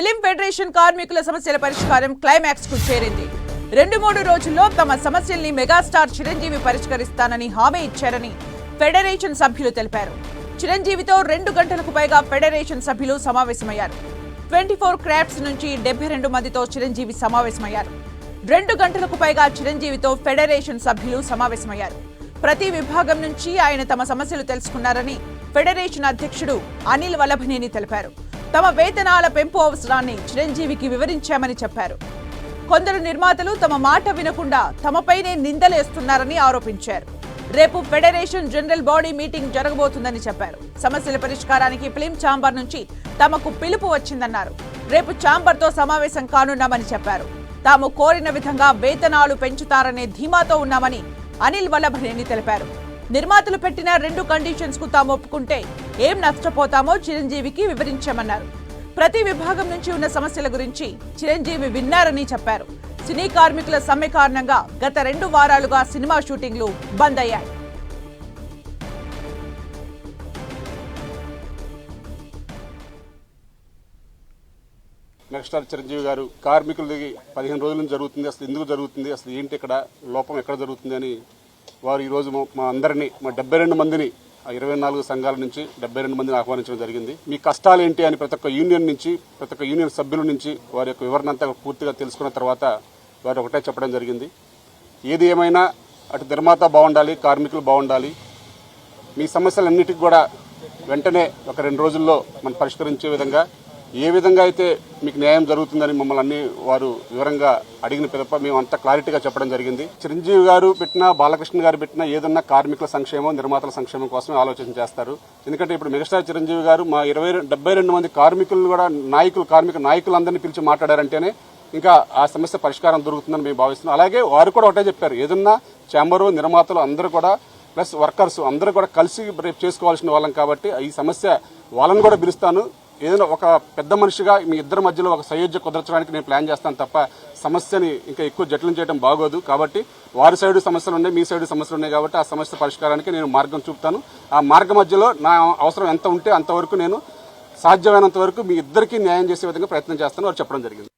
Film federation కార్మికుల సమస్యల పరిష్కారం క్లైమాక్స్కు చేరింది. రెండు మూడు రోజుల్లో తమ సమస్యల్ని మెగాస్టార్ చిరంజీవి పరిష్కరిస్తానని హామీ ఇచ్చారని ఫెడరేషన్ సభ్యులు తెలిపారు. చిరంజీవితో రెండు గంటలకు పైగా ఫెడరేషన్ సభ్యులు సమావేశమయ్యారు. ట్వంటీ ఫోర్ క్రాఫ్ట్స్ నుంచి డెబ్బై రెండు మందితో చిరంజీవి సమావేశమయ్యారు. రెండు గంటలకు పైగా చిరంజీవితో ఫెడరేషన్ సభ్యులు సమావేశమయ్యారు. ప్రతి విభాగం నుంచి ఆయన తమ సమస్యలు తెలుసుకున్నారని ఫెడరేషన్ అధ్యక్షుడు అనిల్ వల్లభనేని తెలిపారు. తమ వేతనాల పెంపు అవసరాన్ని చిరంజీవికి వివరించామని చెప్పారు. కొందరు నిర్మాతలు తమ మాట వినకుండా తమపైనే నిందలేస్తున్నారని ఆరోపించారు. రేపు ఫెడరేషన్ జనరల్ బాడీ మీటింగ్ జరగబోతుందని చెప్పారు. సమస్యల పరిష్కారానికి ఫిలిం ఛాంబర్ నుంచి తమకు పిలుపు వచ్చిందన్నారు. రేపు ఛాంబర్తో సమావేశం కానున్నామని చెప్పారు. తాము కోరిన విధంగా వేతనాలు పెంచుతారనే ధీమాతో ఉన్నామని అనిల్ వల్లభనేని తెలిపారు. నిర్మాతలు పెట్టిన రెండు కండిషన్స్కు తాము ఒప్పుకుంటే ఏం నష్టపోతామో చిరంజీవికి వివరించామన్నారు. ప్రతి విభాగం నుంచి ఉన్న సమస్యల గురించి చిరంజీవి విన్నారని చెప్పారు. సినీ కార్మికుల సమ్మె కారణంగా గత రెండు వారాలుగా సినిమా షూటింగ్లు బంద్ అయ్యాయి. నెక్స్ట్ చిరంజీవి గారు కార్మికులది పదిహేను రోజుల నుంచి జరుగుతుంది. అసలు ఎందుకు జరుగుతుంది? అసలు ఏంటి ఇక్కడ లోపం ఎక్కడ జరుగుతుంది అని వారు ఈరోజు మా- అందరినీ మా డెబ్బై రెండు మందిని ఆ ఇరవై నాలుగు సంఘాల నుంచి డెబ్బై రెండు మందిని ఆహ్వానించడం జరిగింది. మీ కష్టాలు ఏంటి అని ప్రతి ఒక్క యూనియన్ నుంచి ప్రతి ఒక్క యూనియన్ సభ్యుల నుంచి వారి యొక్క వివరణ అంతా పూర్తిగా తెలుసుకున్న తర్వాత వారు ఒకటే చెప్పడం జరిగింది. ఏది ఏమైనా అటు నిర్మాత బాగుండాలి కార్మికులు బాగుండాలి మీ సమస్యలన్నిటికీ కూడా వెంటనే ఒక రెండు రోజుల్లో మనం పరిష్కరించే విధంగా ఏ విధంగా అయితే మీకు న్యాయం జరుగుతుందని మమ్మల్ని అన్ని వారు వివరంగా అడిగిన పిదప మేము అంత క్లారిటీగా చెప్పడం జరిగింది. చిరంజీవి గారు పెట్టిన బాలకృష్ణ గారు పెట్టిన ఏదన్నా కార్మికుల సంక్షేమం నిర్మాతల సంక్షేమం కోసమే ఆలోచన చేస్తారు. ఎందుకంటే ఇప్పుడు మెగాస్టార్ చిరంజీవి గారు మా ఇరవై డెబ్బై రెండు మంది కార్మికులను కూడా నాయకులు కార్మిక నాయకులందరినీ పిలిచి మాట్లాడారంటేనే ఇంకా ఆ సమస్య పరిష్కారం దొరుకుతుందని మేము భావిస్తున్నాం. అలాగే వారు కూడా ఒకటే చెప్పారు. ఏదన్నా చాంబరు నిర్మాతలు అందరూ కూడా ప్లస్ వర్కర్స్ అందరూ కూడా కలిసి రేపు చేసుకోవాల్సిన వాళ్ళం కాబట్టి ఈ సమస్య వాళ్ళని కూడా పిలుస్తాను. ఏదైనా ఒక పెద్ద మనిషిగా మీ ఇద్దరి మధ్యలో ఒక సయోధ్య కుదర్చడానికి నేను ప్లాన్ చేస్తాను తప్ప సమస్యని ఇంకా ఎక్కువ జటిలం చేయడం బాగోదు. కాబట్టి వారి సైడు సమస్యలు ఉన్నాయి మీ సైడు సమస్యలు ఉన్నాయి కాబట్టి ఆ సమస్య పరిష్కారానికి నేను మార్గం చూపుతాను. ఆ మార్గ మధ్యలో నా అవసరం ఎంత ఉంటే అంతవరకు నేను సాధ్యమైనంత వరకు మీ ఇద్దరికీ న్యాయం చేసే విధంగా ప్రయత్నం చేస్తాను వారు చెప్పడం జరిగింది.